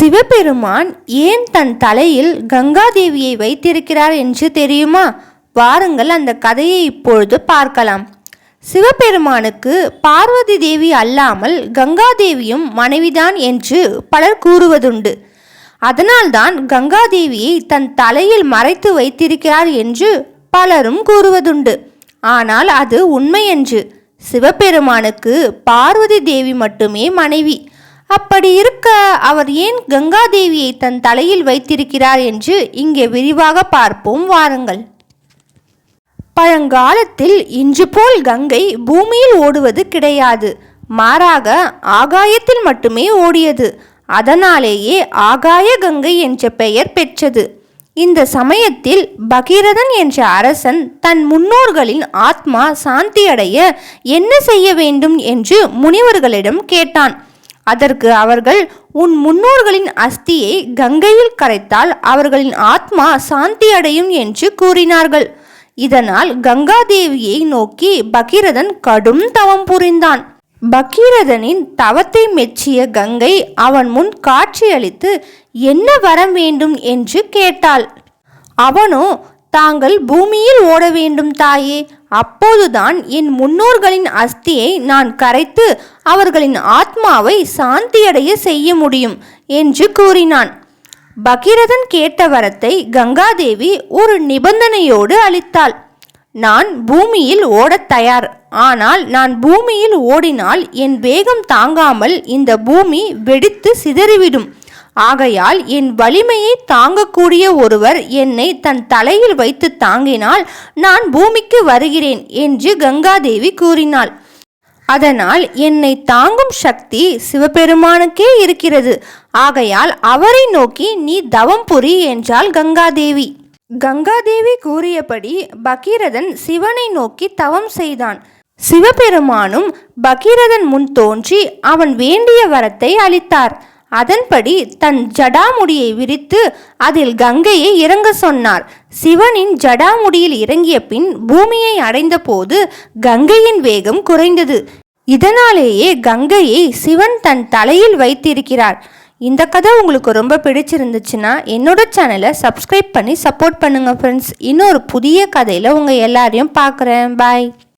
சிவபெருமான் ஏன் தன் தலையில் கங்காதேவியை வைத்திருக்கிறார் என்று தெரியுமா? வாருங்கள் அந்த கதையை இப்பொழுது பார்க்கலாம். சிவபெருமானுக்கு பார்வதி தேவி அல்லாமல் கங்காதேவியும் மனைவிதான் என்று பலர் கூறுவதுண்டு. அதனால்தான் கங்காதேவியை தன் தலையில் மறைத்து வைத்திருக்கிறார் என்று பலரும் கூறுவதுண்டு. ஆனால் அது உண்மையன்று. சிவபெருமானுக்கு பார்வதி தேவி மட்டுமே மனைவி. அப்படி இருக்க அவர் ஏன் கங்காதேவியை தன் தலையில் வைத்திருக்கிறார் என்று இங்கே விரிவாக பார்ப்போம் வாருங்கள். பழங்காலத்தில் இன்று போல் கங்கை பூமியில் ஓடுவது கிடையாது. மாறாக ஆகாயத்தில் மட்டுமே ஓடியது. அதனாலேயே ஆகாய கங்கை என்ற பெயர் பெற்றது. இந்த சமயத்தில் பகீரதன் என்ற அரசன் தன் முன்னோர்களின் ஆத்மா சாந்தியடைய என்ன செய்ய வேண்டும் என்று முனிவர்களிடம் கேட்டான். அதற்கு அவர்கள் உன் முன்னோர்களின் அஸ்தியை கங்கையில் கரைத்தால் அவர்களின் ஆத்மா சாந்தி அடையும் என்று கூறினார்கள். இதனால் கங்காதேவியை நோக்கி பகீரதன் கடும் தவம் புரிந்தான். பகீரதனின் தவத்தை மெச்சிய கங்கை அவன் முன் காட்சியளித்து என்ன வர வேண்டும்? என்று கேட்டாள். அவனோ தாங்கள் பூமியில் ஓட வேண்டும் தாயே. அப்போதுதான் என் முன்னோர்களின் அஸ்தியை நான் கரைத்து அவர்களின் ஆத்மாவை சாந்தியடைய செய்ய முடியும் என்று கூறினான். பகீரதன் கேட்ட வரத்தை கங்காதேவி ஒரு நிபந்தனையோடு அளித்தாள். நான் பூமியில் ஓடத் தயார். ஆனால் நான் பூமியில் ஓடினால் என் வேகம் தாங்காமல் இந்த பூமி வெடித்து சிதறிவிடும். ஆகையால் என் வலிமையை தாங்கக்கூடிய ஒருவர் என்னை தன் தலையில் வைத்து தாங்கினால் நான் பூமிக்கு வருகிறேன் என்று கங்காதேவி கூறினாள். அதனால் என்னை தாங்கும் சக்தி சிவபெருமானுக்கே இருக்கிறது. ஆகையால் அவரை நோக்கி நீ தவம் புரி என்றாள் கங்காதேவி. கங்காதேவி கூறியபடி பகீரதன் சிவனை நோக்கி தவம் செய்தான். சிவபெருமானும் பகீரதன் முன் தோன்றி அவன் வேண்டிய வரத்தை அளித்தார். அதன்படி தன் ஜடாமுடியை விரித்து அதில் கங்கையை இறங்க சொன்னார். சிவனின் ஜடாமுடியில் இறங்கிய பின் பூமியை அடைந்தபோது கங்கையின் வேகம் குறைந்தது. இதனாலேயே கங்கையை சிவன் தன் தலையில் வைத்திருக்கிறார். இந்த கதை உங்களுக்கு ரொம்ப பிடிச்சிருந்துச்சுன்னா என்னோட சேனலை சப்ஸ்கிரைப் பண்ணி சப்போர்ட் பண்ணுங்கள் ஃப்ரெண்ட்ஸ் இன்னொரு புதிய கதையில் உங்கள் எல்லாரையும் பார்க்குறேன். பாய்